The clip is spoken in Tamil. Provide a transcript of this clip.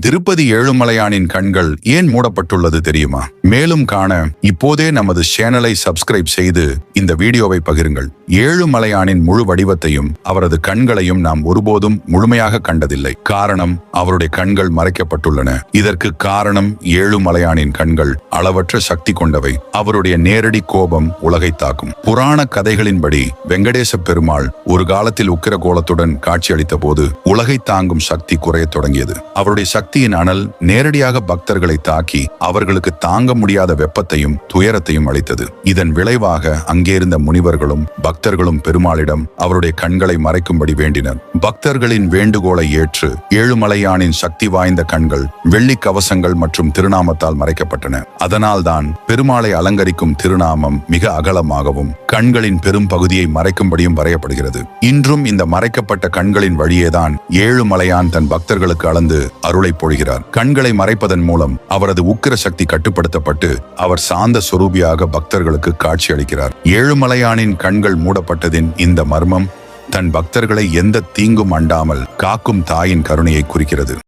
திருப்பதி ஏழுமலையானின் கண்கள் ஏன் மூடப்பட்டுள்ளது தெரியுமா? மேலும் காண இப்போதே நமது சேனலை சப்ஸ்கிரைப் செய்து இந்த வீடியோவை பகிருங்கள். ஏழுமலையானின் முழு வடிவத்தையும் அவரது கண்களையும் நாம் ஒருபோதும் முழுமையாக கண்டதில்லை. காரணம் அவருடைய கண்கள் மறைக்கப்பட்டுள்ளன. இதற்கு காரணம் ஏழுமலையானின் கண்கள் அளவற்ற சக்தி கொண்டவை. அவருடைய நேரடி கோபம் உலகை தாக்கும். புராண கதைகளின்படி வெங்கடேச பெருமாள் ஒரு காலத்தில் உக்கிர கோலத்துடன் காட்சியளித்த போது உலகை தாங்கும் சக்தி குறையத் தொடங்கியது. அவருடைய சக்தியின் அனல் நேரடியாக பக்தர்களை தாக்கி அவர்களுக்கு தாங்க முடியாத வெப்பத்தையும் துயரத்தையும் அளித்தது. இதன் விளைவாக அங்கே இருந்த முனிவர்களும் பக்தர்களும் பெருமாளிடம் அவருடைய கண்களை மறைக்கும்படி வேண்டினர். பக்தர்களின் வேண்டுகோளை ஏற்று ஏழுமலையானின் சக்தி வாய்ந்த கண்கள் வெள்ளி கவசங்கள் மற்றும் திருநாமத்தால் மறைக்கப்பட்டன. அதனால்தான் பெருமாளை அலங்கரிக்கும் திருநாமம் மிக அகலமாகவும் கண்களின் பெரும் பகுதியை மறைக்கும்படியும் வரையப்படுகிறது. இன்றும் இந்த மறைக்கப்பட்ட கண்களின் வழியேதான் ஏழுமலையான் தன் பக்தர்களுக்கு அளந்து அருளை பொழிகிறார். கண்களை மறைப்பதன் மூலம் அவரது உக்கிர சக்தி கட்டுப்படுத்தப்பட்டு அவர் சாந்த சொரூபியாக பக்தர்களுக்கு காட்சியளிக்கிறார். ஏழுமலையானின் கண்கள் மூடப்பட்டதின் இந்த மர்மம் தன் பக்தர்களை எந்த தீங்கும் அண்டாமல் காக்கும் தாயின் கருணையை குறிக்கிறது.